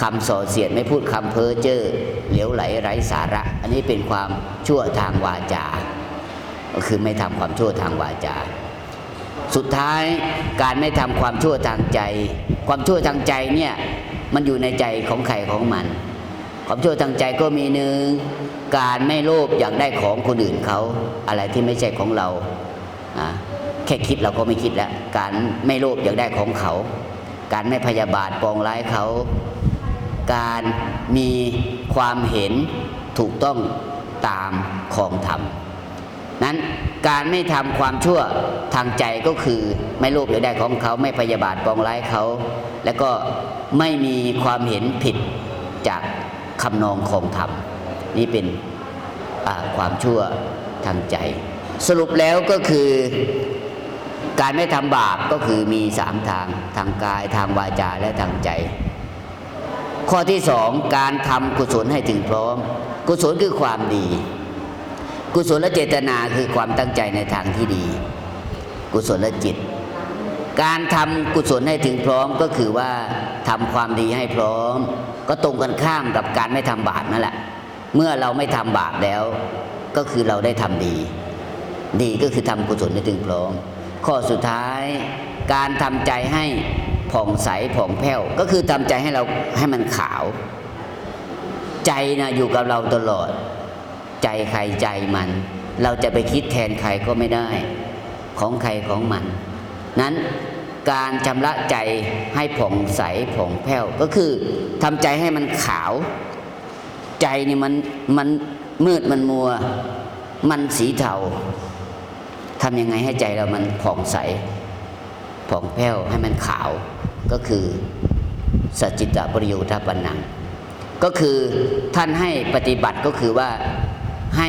คำส่อเสียดไม่พูดคำเพ้อเจ้อเหลวไหลไร้สาระ อันนี้เป็นความชั่วทางวาจา ก็คือไม่ทำความชั่วทางวาจา สุดท้ายการไม่ทำความชั่วทางใจ ความชั่วทางใจเนี่ยมันอยู่ในใจของใครของมัน ความชั่วทางใจก็มีหนึ่งการไม่โลภอยากได้ของคนอื่นเขา อะไรที่ไม่ใช่ของเราแค่คิดเราก็ไม่คิดแล้ว การไม่โลภอยากได้ของเขา การไม่พยาบาทปองร้ายเขา การมีความเห็นถูกต้องตามของธรรมนั้นการไม่ทำความชั่วทางใจก็คือไม่โลภอยากได้ของเขาไม่พยาบาทปองร้ายเขา แล้วก็ไม่มีความเห็นผิดจากคำนองของธรรม นี่เป็นความชั่วทางใจ สรุปแล้วก็คือ การไม่ทำบาปก็คือมีสามทางทางกายทางวาจาและทางใจ ข้อที่สองการทำกุศลให้ถึงพร้อม กุศลคือความดี กุศลและเจตนาคือความตั้งใจในทางที่ดี กุศลและจิต การทำกุศลให้ถึงพร้อมก็คือว่าทำความดีให้พร้อม ก็ตรงกันข้ามกับการไม่ทำบาปนั่นแหละ เมื่อเราไม่ทำบาปแล้ว ก็คือเราได้ทำดี ดีก็คือทำกุศลให้ถึงพร้อม ข้อสุดท้ายการทำใจให้ ผ่องใสผ่องแผ้ว ก็คือทำใจให้เราให้มันขาว ใจนะอยู่กับเราตลอด ใจใครใจมัน เราจะไปคิดแทนใครก็ไม่ได้ ของใครของมัน นั้นการชำระใจให้ผ่องใสผ่องแผ้ว ก็คือทำใจให้มันขาว ใจนี่มันมันมืดมันมัว มันสีเทาทำยังไงให้ใจเรามันผ่องใส ผ่องแผ้วให้มันขาวก็คือสัจจิตปริโยทปันนัง ก็คือท่านให้ปฏิบัติก็คือว่าให้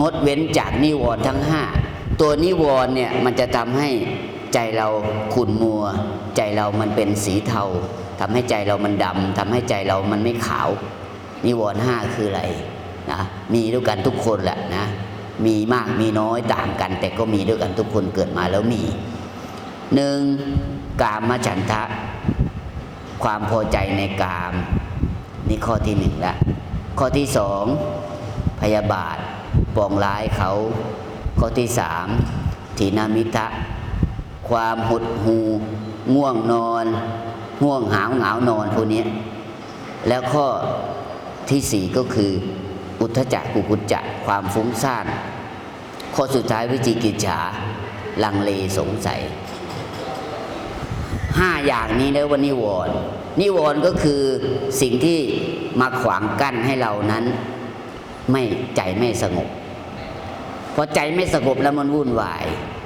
งดเว้นจากนิวรณ์ทั้งห้าตัวนิวรณ์เนี่ยมันจะทำให้ใจเราขุ่นมัว ใจเรามันเป็นสีเทาทำให้ใจเรามันดำทำให้ใจเรามันไม่ขาว นิวรณ์ห้าคืออะไรนะมีด้วยกันทุกคนแหละนะมีมากมีน้อยต่างกัน แต่ก็มีด้วยกันทุกคนเกิดมาแล้วมี หนึ่งกามฉันทะ ความพอใจในกาม นี่ข้อที่หนึ่งละ ข้อที่สองพยาบาทปองร้ายเขา ข้อที่สามถีนามิทะ ความหดหูง่วงนอน ง่วงหาวเหงานอนพวกนี้แล้วข้อที่สี่ก็คือ อุทธจักกุกุจจะความฟุ้งซ่าน ข้อสุดท้ายวิจิกิจฉาลังเลสงสัย ห้าอย่างนี้แล้วว่านิวรณ์นิวรณ์ก็คือสิ่งที่มาขวางกั้นให้เรานั้น ไม่ใจไม่สงบพอใจไม่สงบแล้วมันวุ่นวาย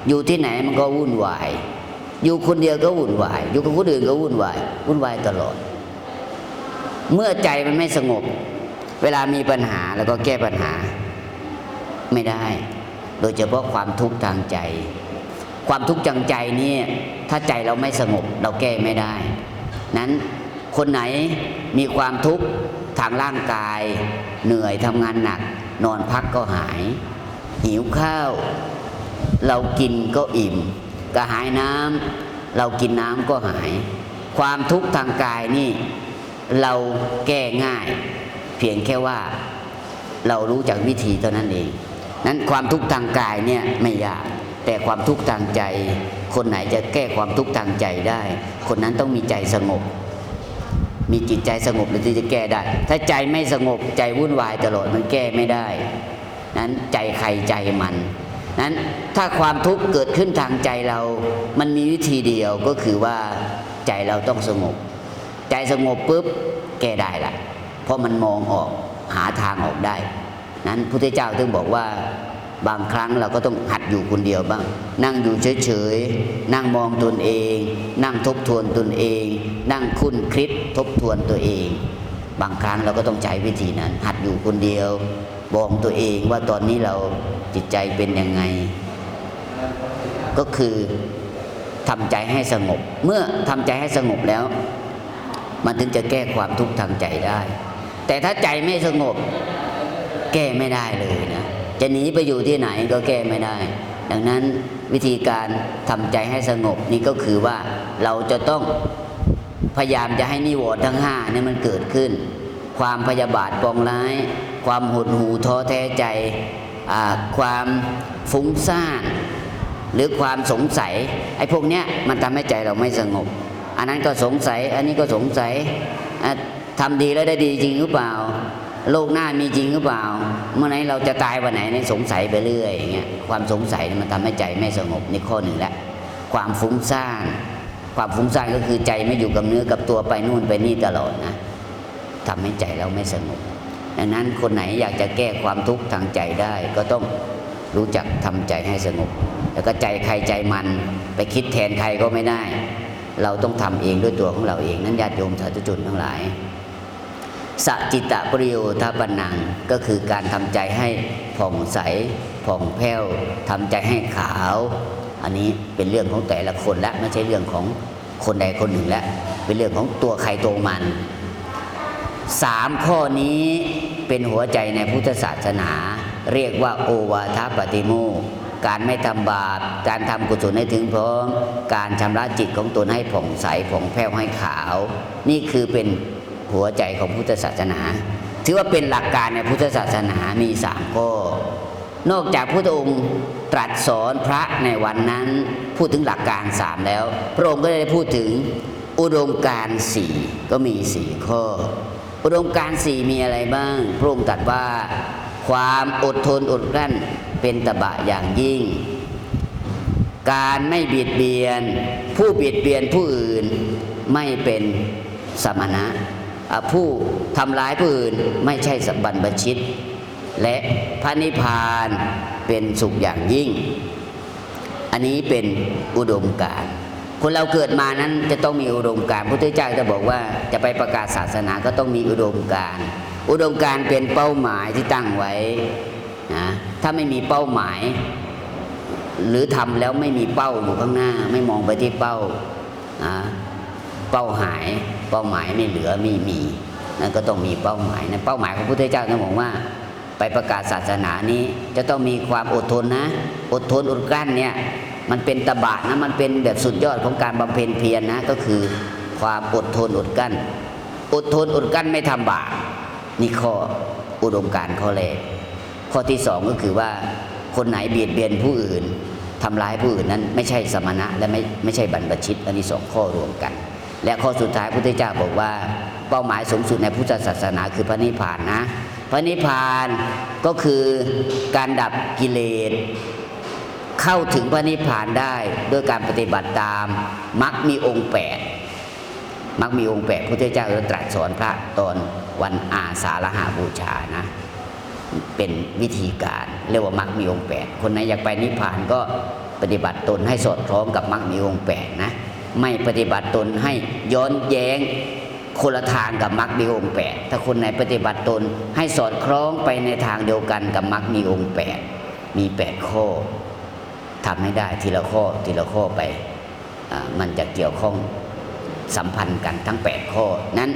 อยู่ที่ไหนมันก็วุ่นวาย อยู่คนเดียวก็วุ่นวาย อยู่กับคนอื่นก็วุ่นวาย วุ่นวายตลอด เมื่อใจมันไม่สงบ เวลามีปัญหาแล้วก็แก้ปัญหาไม่ได้ โดยเฉพาะความทุกข์ทางใจ ความทุกข์ทางใจนี่ถ้าใจเราไม่สงบเราแก้ไม่ได้ นั้นคนไหนมีความทุกข์ทางร่างกาย เหนื่อยทำงานหนัก นอนพักก็หาย หิวข้าว เรากินก็อิ่มกระหายน้ำเรากินน้ำก็หาย ความทุกข์ทางกายนี่ เราแก้ง่าย เพียงแค่ว่าเรารู้จักวิธีเท่านั้นเอง นั้นความทุกข์ทางกายเนี่ยไม่ยาก แต่ความทุกข์ทางใจ คนไหนจะแก้ความทุกข์ทางใจได้ คนนั้นต้องมีใจสงบ มีจิตใจสงบแล้วจะแก้ได้ ถ้าใจไม่สงบใจวุ่นวายตลอดมันแก้ไม่ได้ นั้นใจใครใจมันนั้นถ้าความทุกข์เกิดขึ้นทางใจเรา มันมีวิธีเดียวก็คือว่าใจเราต้องสงบ ใจสงบปุ๊บแก้ได้ละเพราะมันมองออกหาทางออกได้ นั้นพุทธเจ้าถึงบอกว่า บางครั้งเราก็ต้องหัดอยู่คนเดียวบ้าง นั่งอยู่เฉยๆ นั่งมองตนเอง นั่งทบทวนตนเอง นั่งคุ้นคิดทบทวนตัวเอง บางครั้งเราก็ต้องใช้วิธีนั้น หัดอยู่คนเดียวบอกตัวเองว่าตอนนี้เราจิตใจเป็นยังไง ก็คือทำใจให้สงบ เมื่อทำใจให้สงบแล้ว มันถึงจะแก้ความทุกข์ทางใจได้ แต่ถ้าใจไม่สงบ แก้ไม่ได้เลย จะหนีไปอยู่ที่ไหนก็แก้ไม่ได้ ดังนั้นวิธีการทำใจให้สงบนี่ก็คือว่าเราจะต้องพยายามจะให้นิวรณ์ทั้งห้าเนี่ยมันเกิดขึ้น ความพยาบาทปองร้าย ความหดหู่ท้อแท้ใจ ความฟุ้งซ่านหรือความสงสัยไอ้พวกเนี้ยมันทำให้ใจเราไม่สงบ อันนั้นก็สงสัย อันนี้ก็สงสัยอะทำดีแล้วได้ดีจริงหรือเปล่า โลกหน้ามีจริงหรือเปล่า เมื่อไหร่เราจะตายวันไหนเนี่สงสัยไปเรื่อยอย่างเงี้ยความสงสัยมันทำให้ใจไม่สงบในข้อหนึ่งแล้วความฟุ้งซ่านความฟุ้งซ่านก็คือใจไม่อยู่กับเนื้อกับตัวไปนู่นไปนี่ตลอดนะทำให้ใจเราไม่สงบดังนั้นคนไหนอยากจะแก้ความทุกข์ทางใจได้ก็ต้องรู้จักทำใจให้สงบ แล้วก็ใจใครใจมันไปคิดแทนใครก็ไม่ได้ เราต้องทำเองด้วยตัวของเราเองนั้นญาติโยมสาธุชนทั้งหลาย สจิตะปริโยทปนังก็คือการทำใจให้ผ่องใสผ่องแผ้วทำใจให้ขาว อันนี้เป็นเรื่องของแต่ละคนและไม่ใช่เรื่องของคนใดคนหนึ่งแล้วเป็นเรื่องของตัวใครตัวมันสามข้อนี้เป็นหัวใจในพุทธศาสนา เรียกว่าโอวาทปฏิโมกข์การไม่ทำบาป การทำกุศลให้ถึงพร้อม การชำระจิตของตนให้ผ่องใสผ่องแผ้วให้ขาว นี่คือเป็น หัวใจของพุทธศาสนา ถือว่าเป็นหลักการในพุทธศาสนามีสามข้อนอกจากพระองค์ตรัสสอนพระในวันนั้น พูดถึงหลักการสามแล้ว พระองค์ก็ได้พูดถึงอุดมการสี่ก็มีสี่ข้อ อุดมการสี่มีอะไรบ้าง พระองค์ตรัสว่าความอดทนอดกลั้นเป็นตบะอย่างยิ่ง การไม่เบียดเบียน ผู้เบียดเบียนผู้อื่นไม่เป็นสมณะ ผู้ทำร้ายผู้อื่นไม่ใช่สับันบชิต และพระนิพพานเป็นสุขอย่างยิ่ง อันนี้เป็นอุดมการคนเราเกิดมานั้นจะต้องมีอุดมการพระพุทธเจ้าจะบอกว่าจะไปประกาศศาสนาก็ต้องมีอุดมการ อุดมการเป็นเป้าหมายที่ตั้งไว้นะถ้าไม่มีเป้าหมาย หรือทำแล้วไม่มีเป้าอยู่ข้างหน้า ไม่มองไปที่เป้านะเป้าหาย เป้าหมายไม่เหลือไม่มีนั่นก็ต้องมีเป้าหมายนะเป้าหมายของพระพุทธเจ้าท่านบอกว่า ไปประกาศศาสนานี้จะต้องมีความอดทนนะ อดทนอดกลั้นเนี่ยมันเป็นตบะนะมันเป็นแบบสุดยอดของการบำเพ็ญเพียรนะก็คือความอดทนอดกลั้น อดทนอดกลั้นไม่ทำบาปนี่ข้ออุดมการข้อแรกข้อที่สองก็คือว่าคนไหนเบียดเบียนผู้อื่นทำร้ายผู้อื่นนั้นไม่ใช่สมณะและไม่ไม่ใช่บรรพชิต อันนี้สองข้อรวมกัน และข้อสุดท้ายพระพุทธเจ้าบอกว่า เป้าหมายสูงสุดในพุทธศาสนาคือพระนิพพานนะ พระนิพพานก็คือการดับกิเลสเข้าถึงพระนิพพานได้ด้วยการปฏิบัติตามมักมีองค์แปดมักมีองค์แปดพระพุทธเจ้าตรัสสอนพระตอนวันอาสาฬหาบูชานะเป็นวิธีการเรียกว่ามักมีองค์แปดคนไหนอยากไปนิพพานก็ปฏิบัติตนให้สอดคล้องกับมักมีองค์แปดนะ ไม่ปฏิบัติตนให้ย้อนแย้งคนละทางกับมักมีองค์แปดถ้าคนไหนปฏิบัติตนให้สอดคล้องไปในทางเดียวกันกับมักมีองค์แปดมีแปดข้อทำให้ได้ทีละข้อทีละข้อไปอมันจะเกี่ยวข้องสัมพันธ์กันทั้ง 8 ข้อ นั้น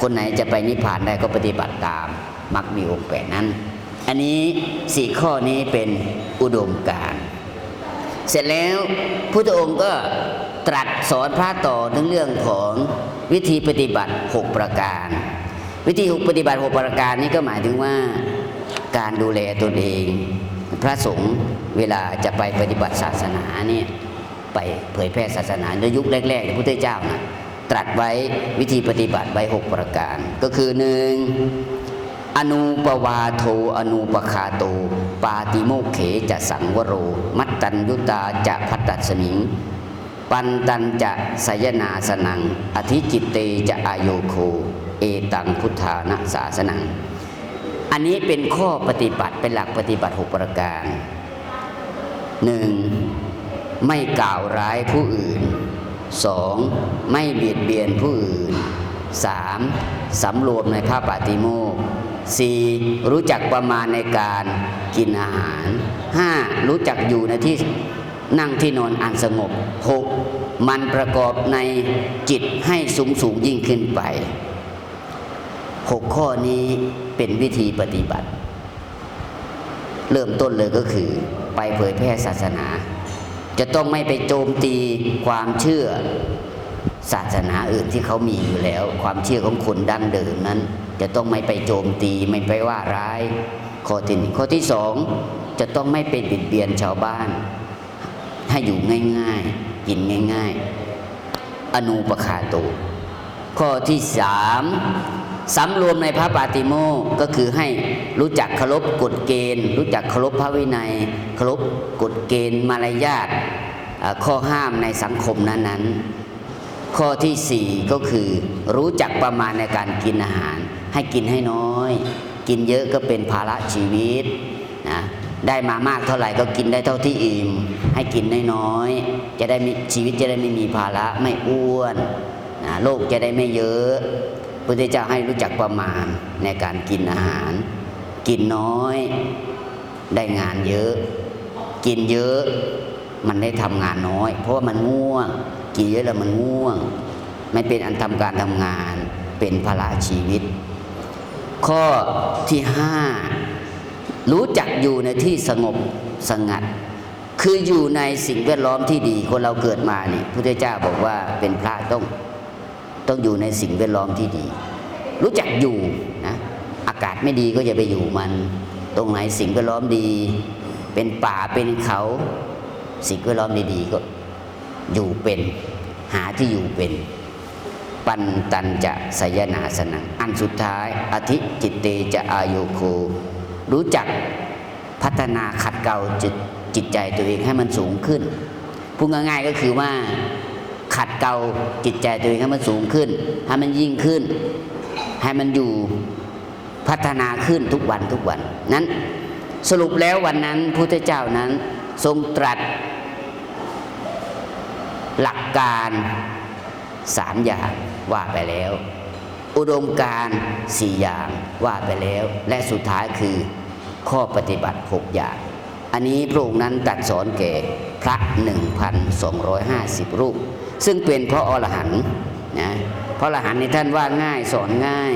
คนไหนจะไปนิพพานได้ก็ปฏิบัติตามมักมีองค์แปดนั้น อันนี้สี่ข้อนี้เป็นอุดมการ เสร็จแล้วพุทธองค์ก็ ตรัสสอนพระต่อถึงเรื่องของวิธีปฏิบัติ 6 ประการ วิธีปฏิบัติ 6 ประการนี้ก็หมายถึงว่าการดูแลตนเอง พระสงฆ์เวลาจะไปปฏิบัติศาสนาเนี่ยไปเผยแพร่ศาสนาในยุคแรกๆพระพุทธเจ้านะตรัสไว้วิธีปฏิบัติไว้ 6 ประการ ก็คือหนึ่งอนุปวาโทอนุปคาโต ปาติโมเขจะสังวโร มัตตัญยุตาจะพัตตสมิง ปันตันจะสยนาสนัง อธิจิตเตจะอายโยโค เอตังพุทธานะสาสนัง อันนี้เป็นข้อปฏิบัติเป็นหลักปฏิบัติหกประการหนึ่งไม่กล่าวร้ายผู้อื่นสองไม่เบียดเบียนผู้อื่นสามสำรวมในผ้าปาติโมกข์สี่รู้จักประมาณในการกินอาหารห้ารู้จักอยู่ในที่ นั่งที่นอนอันสงบหกมันประกอบในจิตให้สูงสูงยิ่งขึ้นไปหกข้อนี้เป็นวิธีปฏิบัติ เริ่มต้นเลยก็คือ ไปเผยแพร่ศาสนา จะต้องไม่ไปโจมตีความเชื่อศาสนาอื่นที่เขามีอยู่แล้ว ความเชื่อของคนดั้งเดิมนั้น จะต้องไม่ไปโจมตีไม่ไปว่าร้าย ข้อที่หนึ่งข้อที่สองจะต้องไม่ไปบิดเบียนชาวบ้าน ให้อยู่ง่ายๆ กินง่าย ๆ อนูปคาโต ข้อที่สามสำรวมในพระปาติโม่ก็คือให้รู้จักเคารพกฎเกณฑ์ รู้จักเคารพพระวินัยเคารพกฎเกณฑ์มารยาทข้อห้ามในสังคมนั้นๆ ข้อที่สี่ก็คือรู้จักประมาณในการกินอาหาร ให้กินให้น้อย กินเยอะก็เป็นภาระชีวิตนะ ได้มามากเท่าไหร่ก็กินได้เท่าที่อิ่ม ให้กินน้อยๆจะได้มีชีวิตจะได้ไม่มีภาระไม่อ้วนนะโรคจะได้ไม่เยอะพระพุทธเจ้าให้รู้จักประมาณในการกินอาหาร กินน้อย ได้งานเยอะ กินเยอะ มันได้ทำงานน้อย เพราะว่ามันง่วง กินเยอะแล้วมันง่วง ไม่เป็นอันทำการทำงานเป็นภาระชีวิต ข้อที่ห้า รู้จักอยู่ในที่สงบสงัด คืออยู่ในสิ่งแวดล้อมที่ดี คนเราเกิดมาเนี่ยพุทธเจ้าบอกว่าเป็นพระต้องต้องอยู่ในสิ่งแวดล้อมที่ดี รู้จักอยู่นะอากาศไม่ดีก็อย่าไปอยู่มัน ตรงไหนสิ่งแวดล้อมดี เป็นป่าเป็นเขา สิ่งแวดล้อมดีๆก็อยู่เป็นหาที่อยู่เป็น ปันตันจะสยนาสนังอันสุดท้ายอธิจิตเตจะอายุโค รู้จักพัฒนาขัดเกลาจิตจิตใจตัวเองให้มันสูงขึ้นพูดง่ายๆก็คือว่าขัดเกลาจิตใจตัวเองให้มันสูงขึ้นให้มันยิ่งขึ้น ให้มันอยู่พัฒนาขึ้นทุกวันทุกวันนั้นสรุปแล้ววันนั้นพุทธเจ้านั้นทรงตรัส หลักการสามอย่างว่าไปแล้ว อุดมการสี่อย่างว่าไปแล้ว และสุดท้ายคือข้อปฏิบัติหกอย่าง อันนี้พระองค์นั้นตัดสอนแก่พระ 1,250 รูป ซึ่งเป็นพระอรหันต์นะพระอรหันต์ในท่านว่าง่ายสอนง่าย